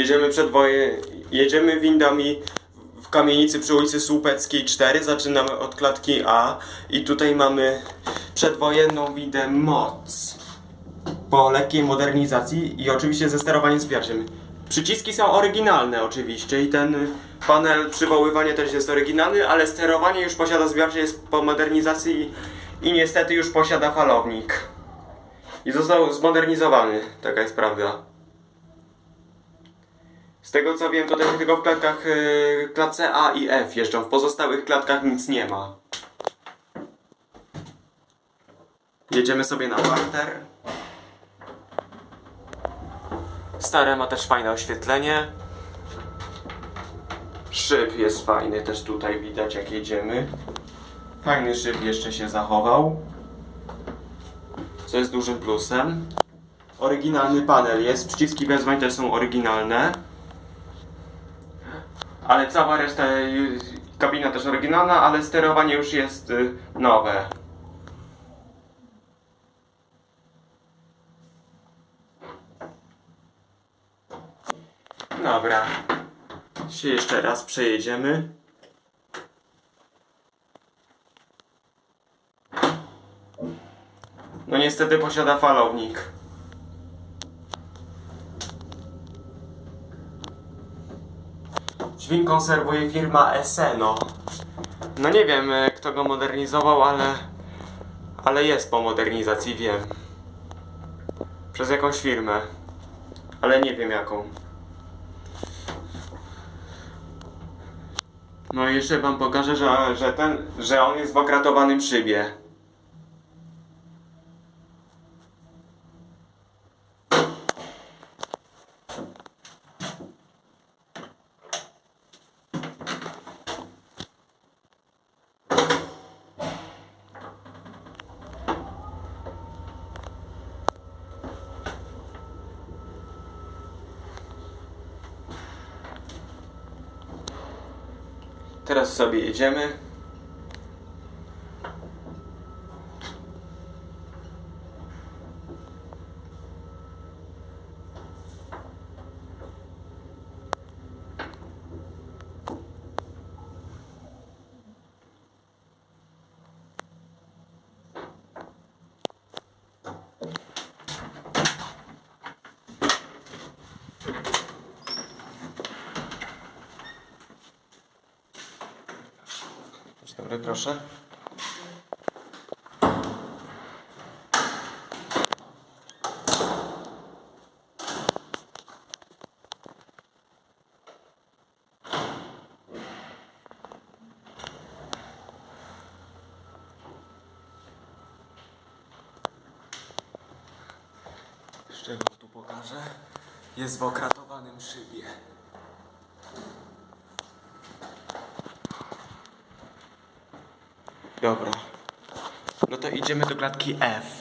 Jedziemy przed woje... Jedziemy windami w kamienicy przy ulicy Słupeckiej 4. Zaczynamy od klatki A. I tutaj mamy przedwojenną windę Moc. Po lekkiej modernizacji i oczywiście ze sterowaniem zbiorczym. Przyciski są oryginalne oczywiście i ten panel przywoływania też jest oryginalny, ale sterowanie już posiada zbiorcze, jest po modernizacji i niestety już posiada falownik. I został zmodernizowany, taka jest prawda. Z tego co wiem, to też tylko w klatkach, yy, klatce A i F jeżdżą, w pozostałych klatkach nic nie ma. Jedziemy sobie na parter. Stare ma też fajne oświetlenie. Szyb jest fajny też tutaj widać jak jedziemy. Fajny szyb jeszcze się zachował. Co jest dużym plusem. Oryginalny panel jest, przyciski wezwań też są oryginalne. Ale cała reszta, y, kabina też oryginalna, ale sterowanie już jest y, nowe. Dobra. Się jeszcze raz przejedziemy. No niestety posiada falownik. Dźwięk konserwuje firma Eseno. No nie wiem e, kto go modernizował, ale... Ale jest po modernizacji, wiem. Przez jakąś firmę. Ale nie wiem jaką. No i jeszcze wam pokażę, że, że ten, że on jest w okratowanym szybie. Teraz sobie jedziemy. Dobry, proszę. Jeszcze wam tu pokażę. Jest w okratowanym szybie. Dobra. No to idziemy do klatki F.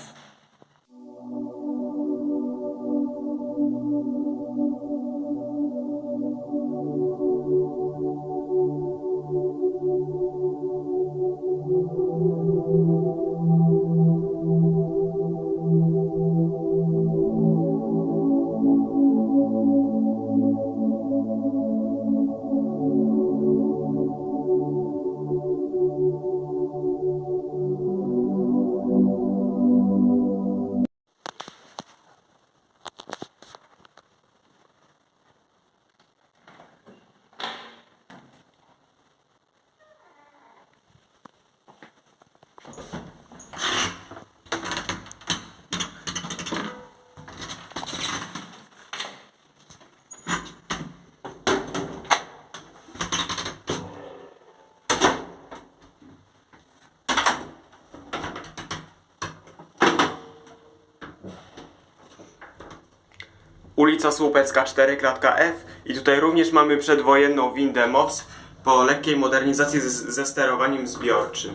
Ulica Słupecka 4, klatka F i tutaj również mamy przedwojenną windę moc po lekkiej modernizacji ze sterowaniem zbiorczym.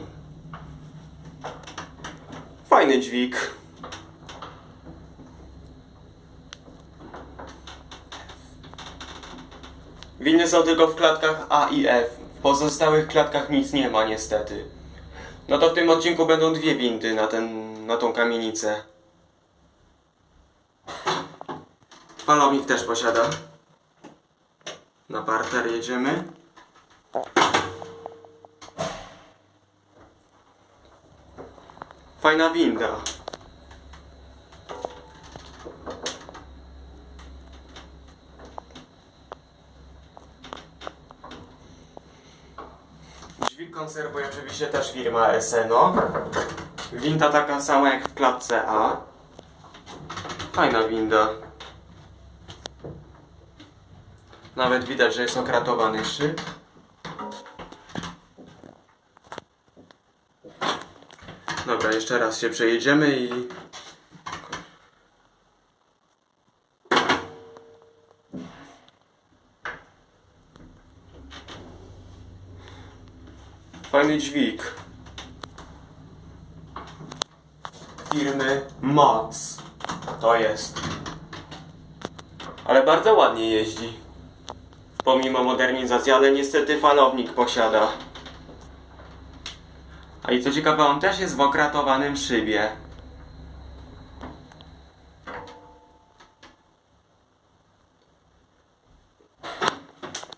Fajny dźwig. Windy są tylko w klatkach A i F. W pozostałych klatkach nic nie ma niestety. No to w tym odcinku będą dwie windy na, ten, na tą kamienicę. Falownik też posiada. Na parter jedziemy. Fajna winda. Dźwig konserwuje oczywiście też firma Eseno. Winda taka sama jak w klatce A. Fajna winda. Nawet widać, że jest okratowany szyb. Dobra, jeszcze raz się przejedziemy i... Fajny dźwig. Firmy Moc. To jest. Ale bardzo ładnie jeździ. Pomimo modernizacji, ale niestety falownik posiada. A i co ciekawe, on też jest w okratowanym szybie.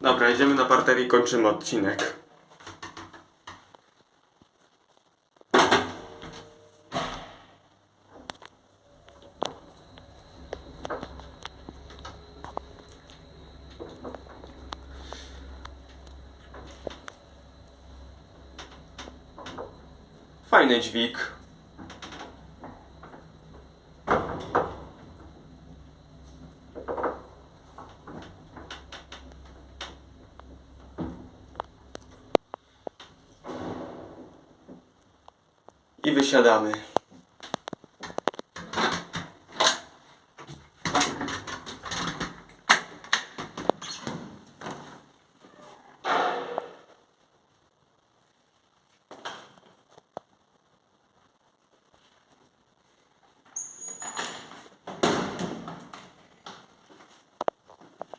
Dobra, jedziemy na parter i kończymy odcinek. Fajny dźwig. I wysiadamy.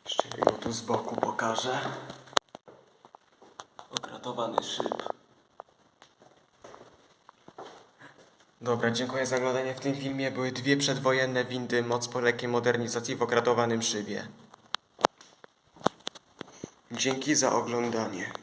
Jeszcze go tu z boku pokażę. Okratowany szyb. Dobra, dziękuję za oglądanie. W tym filmie były dwie przedwojenne windy moc po lekkiej modernizacji w okratowanym szybie. Dzięki za oglądanie.